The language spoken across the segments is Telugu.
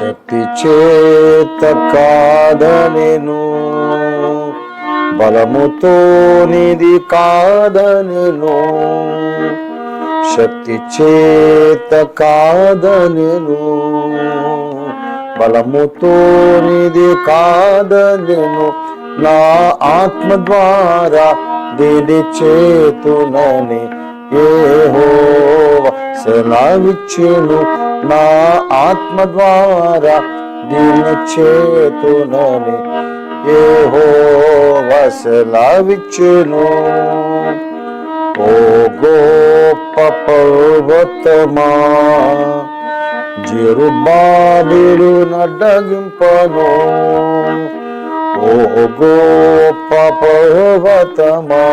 శక్తి చేత కాదనెను. బలముతో నిది కాదనెను. శక్తి చేత కాదనెను. బలముతో నిది కాదనెను. నా ఆత్మ ద్వారా దీని చేతునని ఏహో సెలవిచ్చెను నా ఆత్మ ద్వారా దీని చేతునని ఏ హో వసలావిచ్చును ఓ గోప పర్వతమా జరుబాబిలు నడ్డగింపను ఓ గోప పర్వతమా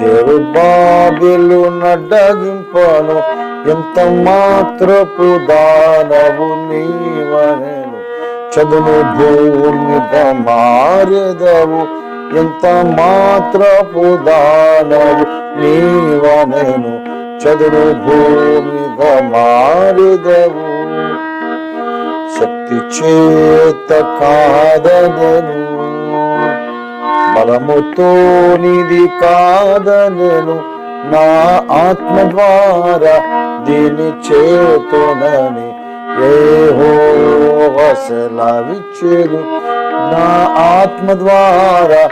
జరుబాబిలు నడ్డగింపను ఎంత మాత్రపు దానవు నీవనెను. చదువు భూమి మారెదవు ఎంత మాత్రపు దానవు నీవనెను. చదువు భూమి మారెదవు శక్తి చేత కాదనను. బలముతో నిధి కాదనను. నా ఆత్మ ద్వారా దీని చేతునని ఏహో నా ఆత్మ ద్వారా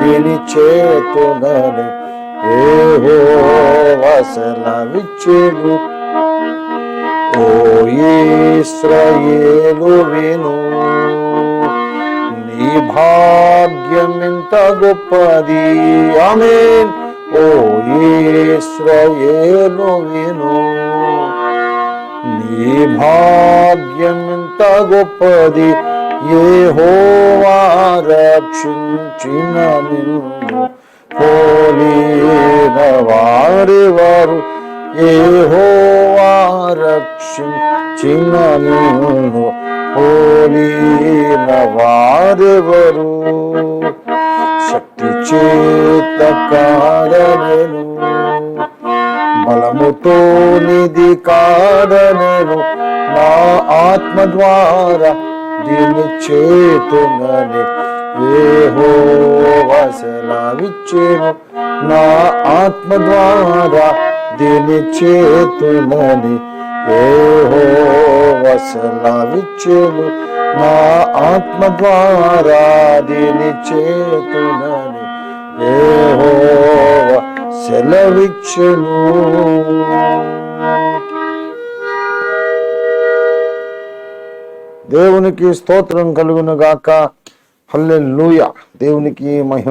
దీని చేతునని ఏహో వసలవిచ్చెను ఓ ఇస్రాయేలు విను నీ భాగ్యం ఇంత గొప్పది. ఆమేన్. ఓ ఇస్రాయేలు విను. నీ భాగ్యం ఎంత గొప్పది హోవా రక్షించిన నిన్ను. పోలిన వారి వారు ఏ హోవా రక్షించిన నిన్ను. పోలిన వారెవరు శక్తి బలముతో నిధి కాడనేను నా ఆత్మ ద్వారా దీని చేతునని ఏహో వసలవిచ్చెను నా ఆత్మ ద్వారా దీని చేతునని ఏహో వసలవిచ్చెను నా ఆత్మ ద్వారా దీని చేతునని ఏహో దేవునికి స్తోత్రం కలుగునుగాక. గాక దేవునికి మహిమ.